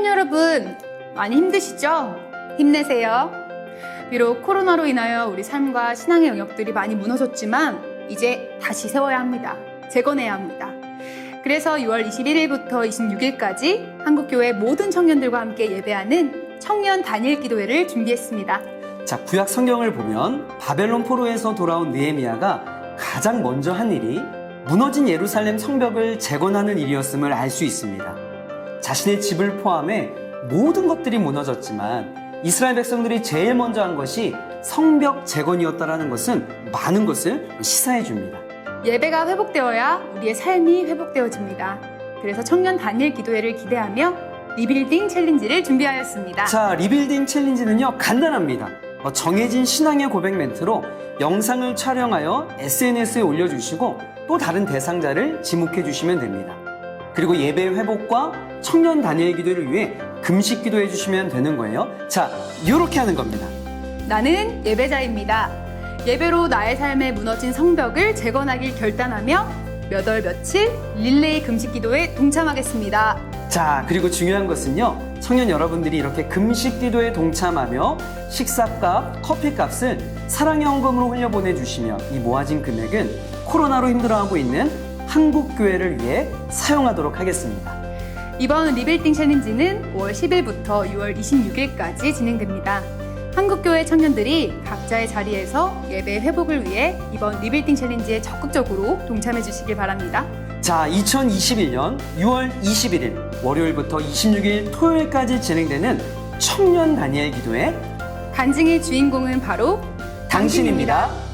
여러분, 많이 힘드시죠? 힘내세요. 비록 코로나로 인하여 우리 삶과 신앙의 영역들이 많이 무너졌지만 이제 다시 세워야 합니다. 재건해야 합니다. 그래서 6월 21일부터 26일까지 한국교회 모든 청년들과 함께 예배하는 청년 단일 기도회를 준비했습니다. 자, 구약 성경을 보면 바벨론 포로에서 돌아온 느헤미야가 가장 먼저 한 일이 무너진 예루살렘 성벽을 재건하는 일이었음을 알 수 있습니다. 자신의 집을 포함해 모든 것들이 무너졌지만 이스라엘 백성들이 제일 먼저 한 것이 성벽 재건이었다라는 것은 많은 것을 시사해 줍니다. 예배가 회복되어야 우리의 삶이 회복되어집니다. 그래서 청년 단일 기도회를 기대하며 리빌딩 챌린지를 준비하였습니다. 자, 리빌딩 챌린지는요, 간단합니다. 어, 정해진 신앙의 고백 멘트로 영상을 촬영하여 SNS에 올려주시고 또 다른 대상자를 지목해 주시면 됩니다. 그리고 예배 회복과 청년 단일 기도를 위해 금식 기도해 주시면 되는 거예요. 자, 이렇게 하는 겁니다. 나는 예배자입니다. 예배로 나의 삶에 무너진 성벽을 재건하길 결단하며 몇 월 며칠 릴레이 금식 기도에 동참하겠습니다. 자, 그리고 중요한 것은요. 청년 여러분들이 이렇게 금식 기도에 동참하며 식사값, 커피값을 사랑의 헌금으로 흘려보내 주시면 이 모아진 금액은 코로나로 힘들어하고 있는 한국 교회를 위해 사용하도록 하겠습니다. 이번 리빌딩 챌린지는 5월 10일부터 6월 26일까지 진행됩니다. 한국교회 청년들이 각자의 자리에서 예배 회복을 위해 이번 리빌딩 챌린지에 적극적으로 동참해 주시길 바랍니다. 자, 2021년 6월 21일 월요일부터 26일 토요일까지 진행되는 청년 다니엘 기도회 간증의 주인공은 바로 당신입니다.